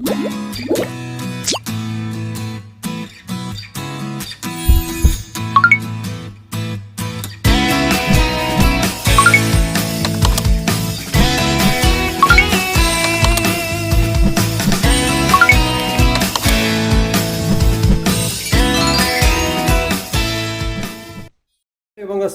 네,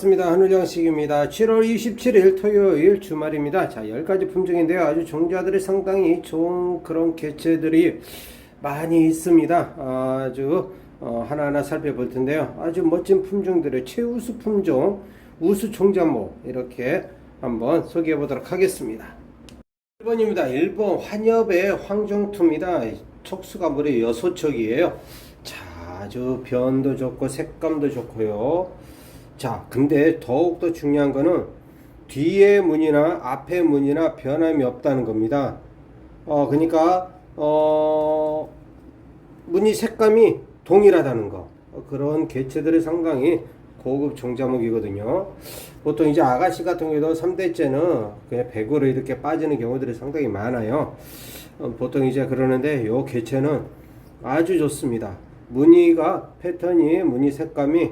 반갑습니다. 하늘양식입니다. 7월 27일 토요일 주말입니다. 자, 10가지 품종인데요. 아주 종자들이 상당히 좋은 그런 개체들이 많이 있습니다. 아주 어, 하나하나 살펴볼 텐데요. 아주 멋진 품종들의 최우수 품종, 우수 종자목 이렇게 한번 소개해 보도록 하겠습니다. 1번입니다. 1번 환엽의 황종투입니다. 촉수가 무려 6척이에요. 자, 아주 변도 좋고 색감도 좋고요. 자, 근데 더욱더 중요한 거는 뒤에 문이나 앞에 문이나 변함이 없다는 겁니다. 어, 그러니까 어, 무늬 색감이 동일하다는 거. 어, 그런 개체들이 상당히 고급 종자목이거든요. 보통 이제 아가씨 같은 경우도 3대째는 그냥 백으로 이렇게 빠지는 경우들이 상당히 많아요. 어, 보통 이제 그러는데 요 개체는 아주 좋습니다. 무늬가 패턴이 무늬 색감이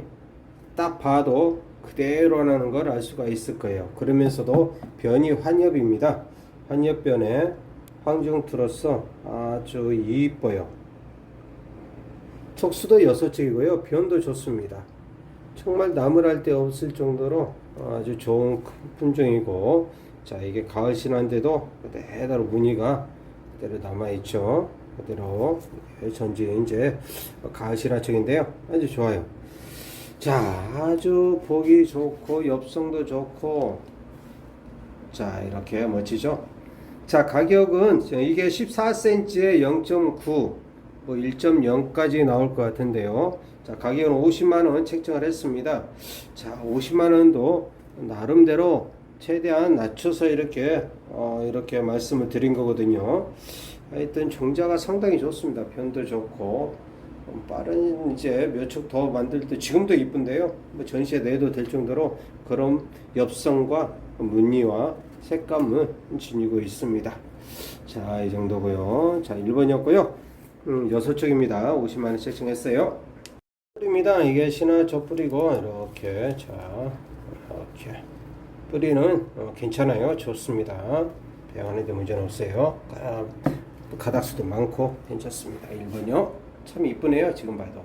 딱 봐도 그대로라는 걸 알 수가 있을 거예요. 그러면서도 변이 환엽입니다. 환엽변에 황중투로서 아주 이뻐요. 촉수도 여섯 척이고요. 변도 좋습니다. 정말 나무랄 데 없을 정도로 아주 좋은 품종이고 자 이게 가을 신화인데도 그대로 무늬가 그대로 남아있죠. 그대로 전지 이제 가을 신화척인데요. 아주 좋아요. 자, 아주 보기 좋고 엽성도 좋고 자, 이렇게 멋지죠? 자, 가격은 이게 14cm에 0.9, 뭐 1.0까지 나올 것 같은데요. 자, 가격은 50만 원 책정을 했습니다. 자, 50만 원도 나름대로 최대한 낮춰서 이렇게 어, 이렇게 말씀을 드린 거거든요. 하여튼 종자가 상당히 좋습니다. 변도 좋고 음, 빠른 이제 몇척더 만들 때 지금도 이쁜데요. 뭐 전시에 내도 될 정도로 그런 엽성과 무늬와 색감을 지니고 있습니다. 자, 이 정도고요. 자, 1번이었고요. 음, 6척입니다. 50만 원 책정했어요. 뿌리입니다. 이게 신화 저 뿌리고 이렇게 자, 이렇게 뿌리는 어, 괜찮아요. 좋습니다. 배하는데 문제는 없어요. 가- 가닥수도 많고 괜찮습니다. 1번이요. 참 이쁘네요. 지금 봐도.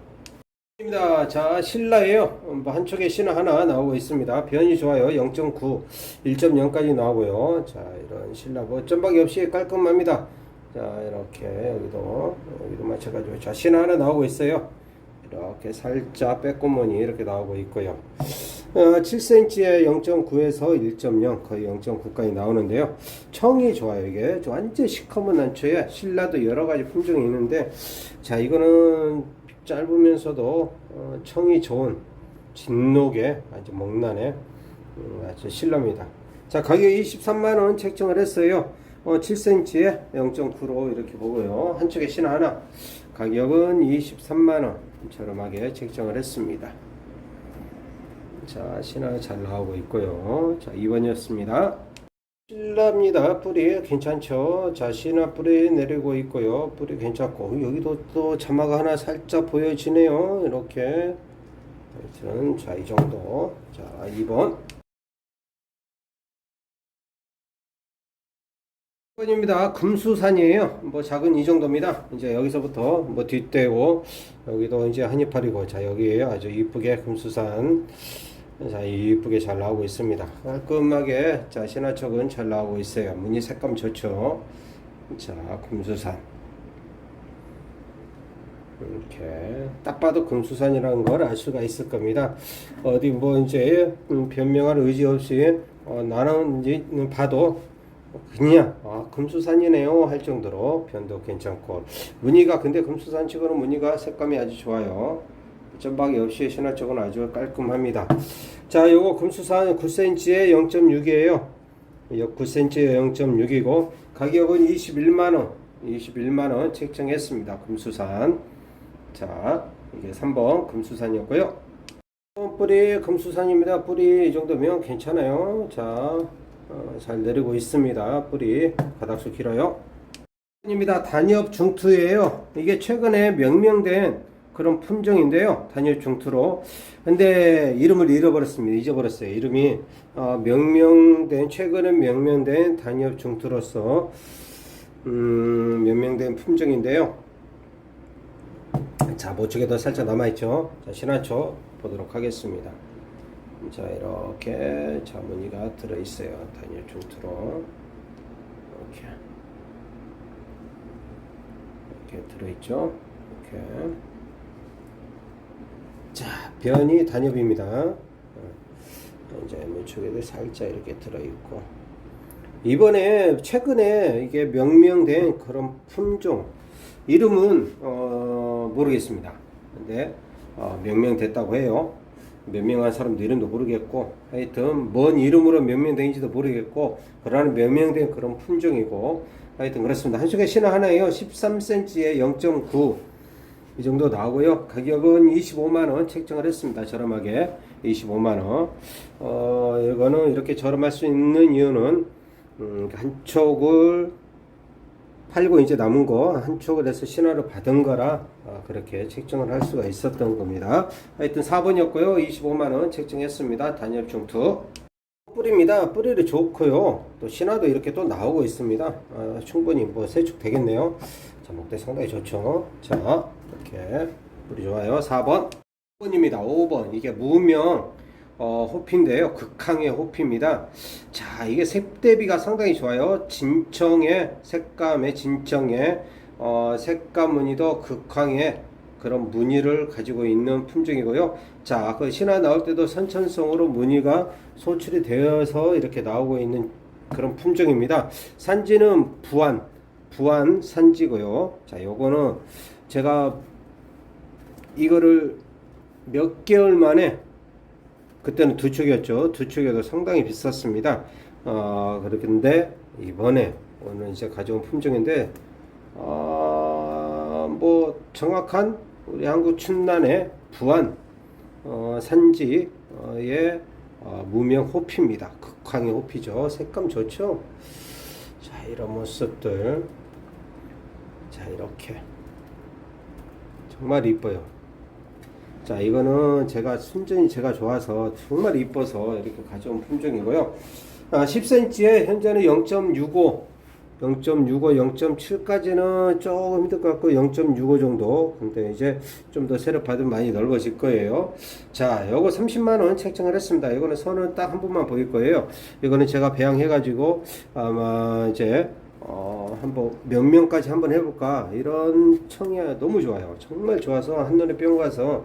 입니다. 자, 신라예요. 어, 뭐 한쪽에 신화 하나 나오고 있습니다. 변이 좋아요. 0.9, 1.0까지 나오고요. 자, 이런 신라 뭐 점박이 없이 깔끔합니다. 자, 이렇게 여기도 여기도 마찬가지로 자, 신화 하나 나오고 있어요. 이렇게 살짝 빼꼼무늬 이렇게 나오고 있고요. 어, 7cm에 0.9에서 1.0 거의 0.9까지 나오는데요. 청이 좋아요. 이게 좀 완전 시커먼 난초에 신라도 여러 가지 품종이 있는데 자 이거는 짧으면서도 어, 청이 좋은 진녹의 아주 먹난의 음, 아주 신라입니다. 자 가격 23만 원 책정을 했어요. 어, 7cm에 0.9로 이렇게 보고요. 한쪽에 신화 하나 가격은 23만 원 저렴하게 책정을 했습니다. 자, 신화 잘 나오고 있고요. 자, 2번이었습니다. 신라입니다. 뿌리 괜찮죠? 자, 신화 뿌리 내리고 있고요. 뿌리 괜찮고 여기도 또 자마가 하나 살짝 보여지네요. 이렇게. 하여튼 자, 이 정도. 자, 2번. 2번입니다. 금수산이에요. 뭐 작은 이 정도입니다. 이제 여기서부터 뭐 뒷대고 여기도 이제 한이파리고 자 여기에요. 아주 이쁘게 금수산 자 이쁘게 잘 나오고 있습니다. 깔끔하게 자 신화척은 잘 나오고 있어요. 무늬 색감 좋죠. 자 금수산 이렇게 딱 봐도 금수산이라는 걸 알 수가 있을 겁니다. 어디 뭐 이제 음, 변명할 의지 없이 어, 나는 봐도 그냥 아, 금수산이네요 할 정도로 변도 괜찮고 무늬가 근데 금수산 치고는 무늬가 색감이 아주 좋아요. 점박이 없이 신화 쪽은 아주 깔끔합니다. 자, 요거 금수산 9cm에 0.6이에요. 9cm에 0.6이고 가격은 21만 원. 21만 원 책정했습니다. 금수산. 자, 이게 3번 금수산이었고요. 뿌리 금수산입니다. 뿌리 이 정도면 괜찮아요. 자, 어, 잘 내리고 있습니다. 뿌리 바닥수 길어요. 입니다. 단엽 중투예요. 이게 최근에 명명된 그런 품종인데요. 단엽 중투로. 근데 이름을 잃어버렸습니다. 잊어버렸어요. 이름이 어, 명명된 최근에 명명된 단엽 중투로서 음, 명명된 품종인데요. 자, 모쪽에도 살짝 남아있죠. 자, 신화초 보도록 하겠습니다. 자, 이렇게 자, 무늬가 들어있어요. 단엽 중투로. 이렇게. 이렇게 들어있죠. 이렇게. 자, 변이 단엽입니다. 어, 이제 물속에도 살짝 이렇게 들어있고. 이번에 최근에 이게 명명된 그런 품종 이름은 어, 모르겠습니다. 근데 어, 명명됐다고 해요. 명명한 사람도 이름도 모르겠고 하여튼 뭔 이름으로 명명된지도 모르겠고 그러나 명명된 그런 품종이고 하여튼 그렇습니다. 한 쪽에 신화 하나예요. 13cm에 0.9 이 정도 나오고요. 가격은 25만원 책정을 했습니다. 저렴하게 25만원. 어, 이거는 이렇게 저렴할 수 있는 이유는 음, 한 촉을 팔고 이제 남은 거 한 촉을 해서 신화를 받은 거라 어, 그렇게 책정을 할 수가 있었던 겁니다. 하여튼 4번이었고요. 25만원 책정했습니다. 단열 중투. 뿌리입니다. 뿌리를 좋고요. 또 신화도 이렇게 또 나오고 있습니다. 아, 충분히 뭐 세축 되겠네요. 자, 목대 상당히 좋죠. 자, 이렇게 뿌리 좋아요. 4번. 5번입니다. 5번. 이게 무명 어, 호피인데요. 극항의 호피입니다. 자, 이게 색 대비가 상당히 좋아요. 진청의 색감의 진청의 어, 색감 무늬도 극항의 그런 무늬를 가지고 있는 품종이고요. 자, 그 신화 나올 때도 선천성으로 무늬가 소출이 되어서 이렇게 나오고 있는 그런 품종입니다. 산지는 부안, 부안 산지고요. 자, 요거는 제가 이거를 몇 개월 만에 그때는 두 축이었죠. 두 축에도 상당히 비쌌습니다. 어, 그런데 이번에 오늘 이제 가져온 품종인데 어, 뭐 정확한 우리 한국 춘난의 부안 어, 산지의 어, 무명 호피입니다. 극황의 호피죠. 색감 좋죠. 자 이런 모습들 자 이렇게 정말 이뻐요. 자 이거는 제가 순전히 제가 좋아서 정말 이뻐서 이렇게 가져온 품종이고요. 아, 10cm에 현재는 0.65 0.65, 0.7까지는 조금 힘들 것 같고 0.65 정도. 근데 이제 좀 더 세력 받으면 많이 넓어질 거예요. 자, 요거 30만 원 책정을 했습니다. 이거는 선은 딱 한 번만 보일 거예요. 이거는 제가 배양해 가지고 아마 이제 어, 한번 몇 명까지 한번 해볼까? 이런 청이 너무 좋아요. 정말 좋아서 한눈에 뿅 가서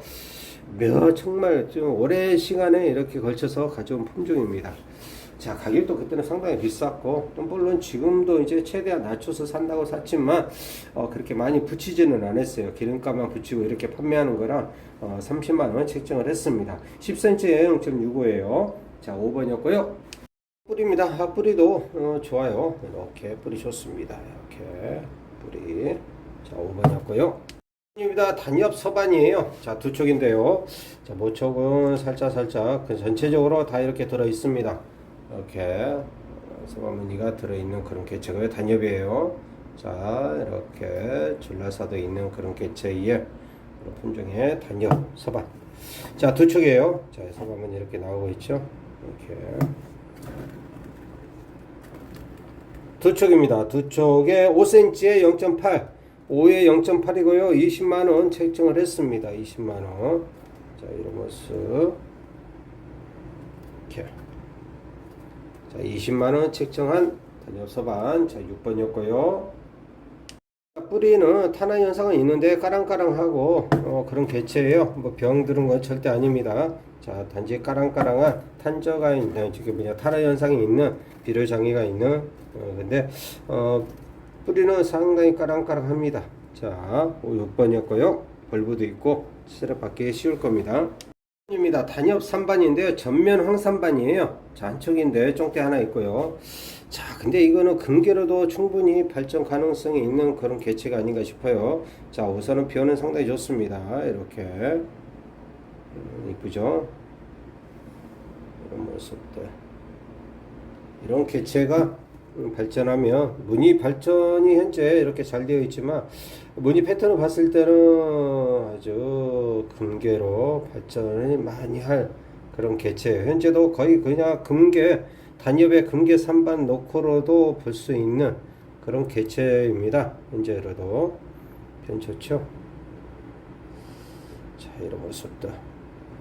몇 정말 좀 오래 시간에 이렇게 걸쳐서 가져온 품종입니다. 자 가격도 그때는 상당히 비쌌고 또 물론 지금도 이제 최대한 낮춰서 산다고 샀지만 어, 그렇게 많이 붙이지는 않았어요. 기름값만 붙이고 이렇게 판매하는 거라 어, 30만원 책정을 했습니다. 10cm에 0.65예요. 자 5번이었고요 뿌리입니다 아, 뿌리도 어, 좋아요 이렇게 뿌리 좋습니다 이렇게 뿌리 자 5번이었고요 입니다. 단엽 서반이에요. 자, 두 촉인데요. 자, 모촉은 살짝 살짝 그 전체적으로 다 이렇게 들어 있습니다. 이렇게 서반 무늬가 들어 있는 그런 개체고요. 단엽이에요. 자, 이렇게 줄라사도 있는 그런 개체의 품종의 단엽 서반. 자, 두 촉이에요. 자, 서반 무늬 이렇게 나오고 있죠. 이렇게 두 촉입니다. 두 촉에 5cm에 0.8 5에 0.8이고요. 20만원 책정을 했습니다. 20만원. 자, 이런 모습. 자, 20만원 책정한 단엽서반. 자, 6번이었고요. 뿌리는 탄화 현상은 있는데 까랑까랑하고 어, 그런 개체예요. 뭐 병 들은 건 절대 아닙니다. 자, 단지 까랑까랑한 탄저가 있는, 뭐냐, 탄화 현상이 있는 비료 장애가 있는, 어, 근데 어, 뿌리는 상당히 까랑까랑합니다. 자, 6번이었고요. 벌브도 있고 시럽 받기 쉬울 겁니다. 입니다. 단엽 3반인데요. 전면 황산반이에요. 자, 한쪽인데 쫑대 하나 있고요. 자, 근데 이거는 금계로도 충분히 발전 가능성이 있는 그런 개체가 아닌가 싶어요. 자, 우선은 변은 상당히 좋습니다. 이렇게. 음, 이쁘죠? 이런 모습들. 이런 개체가 음, 발전하면 무늬 발전이 현재 이렇게 잘 되어 있지만 무늬 패턴을 봤을 때는 아주 금괴로 발전을 많이 할 그런 개체예요. 현재도 거의 그냥 금괴 단엽에 금괴 산반 놓고로도 볼 수 있는 그런 개체입니다. 현재로도 변 좋죠. 자 이런 모습도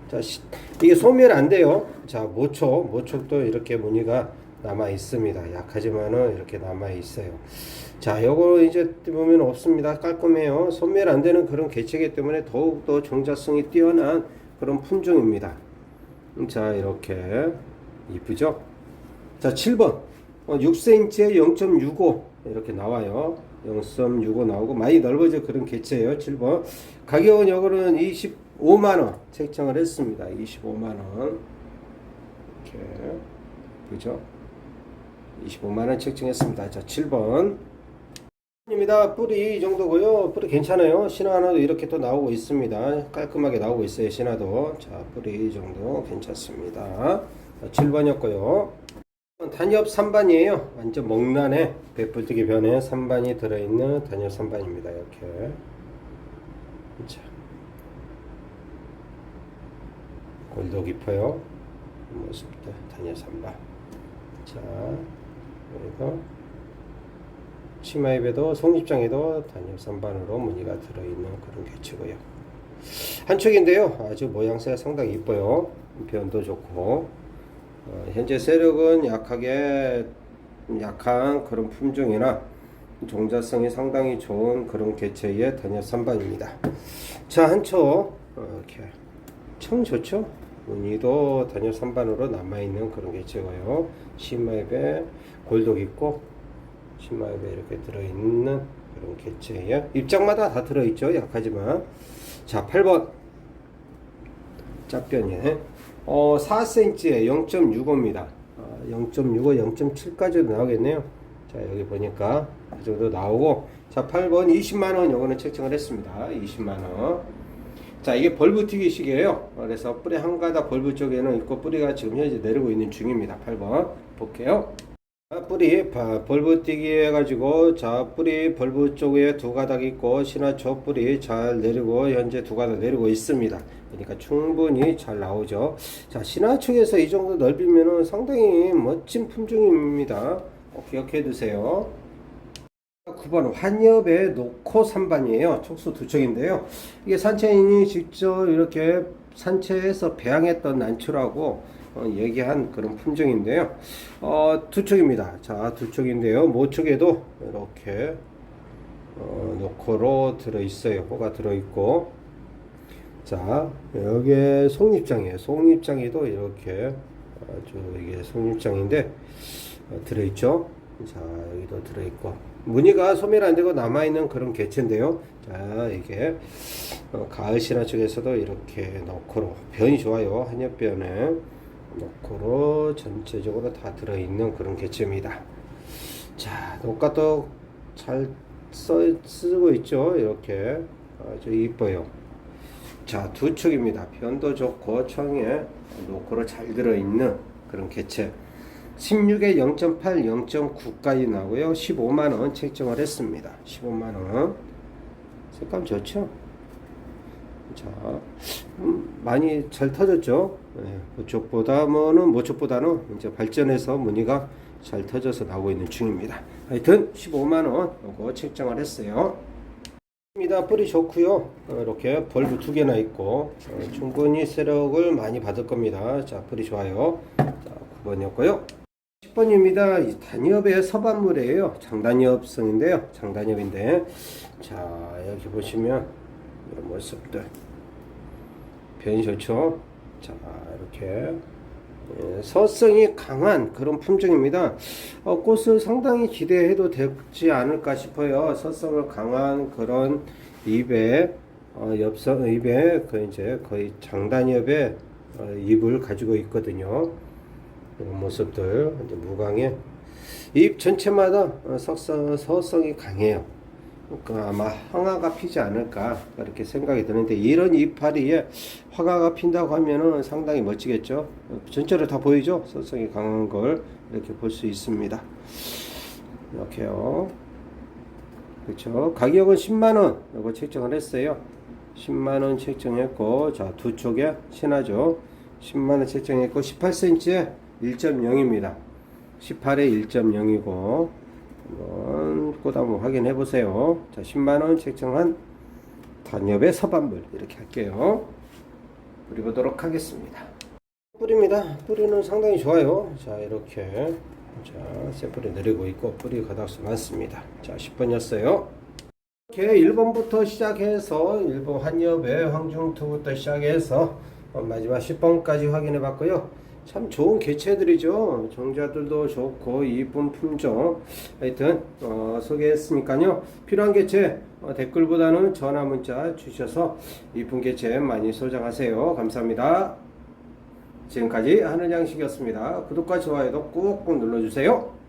자 시- 이게 소멸 안 돼요. 자 모촉 모촉도 이렇게 무늬가 남아 있습니다. 약하지만은 이렇게 남아 있어요. 자 요거 이제 보면 없습니다. 깔끔해요. 소멸 안 되는 그런 개체이기 때문에 더욱 더 종자성이 뛰어난 그런 품종입니다. 음, 자 이렇게 이쁘죠? 자 7번 어, 6cm에 0.65 이렇게 나와요. 0.65 나오고 많이 넓어져 그런 개체예요. 7번 가격은 요거는 25만원 책정을 했습니다. 25만원 이렇게 그죠? 25만원 책정했습니다. 자 7번 입니다. 뿌리 이 정도고요. 뿌리 괜찮아요. 신화 하나도 이렇게 또 나오고 있습니다. 깔끔하게 나오고 있어요. 신화도. 자, 뿌리 이 정도 괜찮습니다. 7번이었고요. 단엽 3반이에요. 완전 먹란에 배불뜨기 변에 3반이 들어있는 단엽 3반입니다. 이렇게. 자. 골도 깊어요. 모습도 단엽 3반. 자, 그리고 치마입에도 송입장에도 단엽 3반으로 무늬가 들어있는 그런 개체고요. 한쪽인데요. 아주 모양새가 상당히 이뻐요. 변도 좋고 어, 현재 세력은 약하게 약한 그런 품종이나 종자성이 상당히 좋은 그런 개체의 단엽 3반입니다. 자, 한쪽 어, 이렇게 청 좋죠? 무늬도 단엽 3반으로 남아있는 그런 개체고요. 치마입에 골독 있고 치마에 이렇게 들어있는 그런 개체예요. 입장마다 다 들어있죠. 약하지만 자 8번 짝변이에 어 4cm에 0.65입니다. 어, 0.65, 0.7까지도 나오겠네요. 자 여기 보니까 그 정도 나오고 자 8번 20만원 요거는 책정을 했습니다. 20만원 자 이게 벌브튀기식이에요. 그래서 뿌리 한 가닥 벌브 쪽에는 있고 뿌리가 지금 현재 내리고 있는 중입니다. 8번 볼게요. 자, 뿌리 바- 벌브 뛰기 해가지고 자 뿌리 벌브 쪽에 두 가닥 있고 신화초 뿌리 잘 내리고 현재 두 가닥 내리고 있습니다. 그러니까 충분히 잘 나오죠. 자 신화축에서 이 정도 넓이면은 상당히 멋진 품종입니다. 꼭 기억해 두세요. 9번 환엽의 노코 3반이에요. 촉수 두 척인데요. 이게 산채인이 직접 이렇게 산채에서 배양했던 난초라고 어, 얘기한 그런 품종인데요. 어, 두 척입니다. 자, 두 척인데요. 모척에도 이렇게 어, 노코로 들어 있어요. 호가 들어 있고. 자, 여기에 속립장이에요. 속립장에도 이렇게 아주 이게 속립장인데 어, 들어 있죠. 자, 여기도 들어 있고. 무늬가 소멸 안 되고 남아 있는 그런 개체인데요. 자, 이게 어, 가을 신화 쪽에서도 이렇게 노코로 변이 좋아요. 한엽변에 노코로 전체적으로 다 들어 있는 그런 개체입니다. 자, 녹가도 잘 써, 쓰고 있죠. 이렇게 아주 이뻐요. 자, 두 축입니다. 변도 좋고 청에 노코로 잘 들어있는 그런 개체. 16에 0.8, 0.9까지 나오고요. 15만원 책정을 했습니다. 15만원. 색감 좋죠? 자, 음, 많이 잘 터졌죠? 네, 모쪽보다는, 모쪽보다는 이제 발전해서 무늬가 잘 터져서 나오고 있는 중입니다. 하여튼 15만원 요거 책정을 했어요. 입니다. 뿌리 좋고요. 어, 이렇게 벌브 두 개나 있고 어, 충분히 세력을 많이 받을 겁니다. 자, 뿌리 좋아요. 자, 9번이었고요. 10번입니다. 이 단엽의 서반물이에요. 장단엽성인데요. 장단엽인데 자, 여기 보시면 이런 모습들 변이 좋죠. 자, 이렇게 예, 서성이 강한 그런 품종입니다. 어, 꽃을 상당히 기대해도 되지 않을까 싶어요. 서성을 강한 그런 잎에 어, 엽성 잎에 그 이제 거의 장단엽의 어, 잎을 가지고 있거든요. 이런 모습들 이제 무광에 잎 전체마다 어, 석성 서성이 강해요. 그러니까 아마 황화가 피지 않을까 그렇게 생각이 드는데 이런 이파리에 화가가 핀다고 하면은 상당히 멋지겠죠. 전체로 다 보이죠. 서성이 강한 걸 이렇게 볼 수 있습니다. 이렇게요. 그렇죠. 가격은 10만 원 이거 책정을 했어요. 10만 원 책정했고 자두 쪽에 신하죠. 10만 원 책정했고 18cm에 1.0입니다. 18에 1.0이고 한번 꼭 한번 확인해 보세요. 자 10만 원 책정한 단엽의 서반물 이렇게 할게요. 뿌려보도록 하겠습니다. 뿌립니다. 뿌리는 상당히 좋아요. 자 이렇게 자 샘플이 내리고 있고 뿌리 가닥수 많습니다. 자 10번이었어요. 이렇게 1번부터 시작해서 1번 한엽의 황중투부터 시작해서 어, 마지막 10번까지 확인해 봤고요. 참 좋은 개체들이죠. 종자들도 좋고 이쁜 품종. 하여튼 어, 소개했으니까요. 필요한 개체 어, 댓글보다는 전화 문자 주셔서 이쁜 개체 많이 소장하세요. 감사합니다. 지금까지 하는 양식이었습니다. 구독과 좋아요도 꾹꾹 눌러주세요.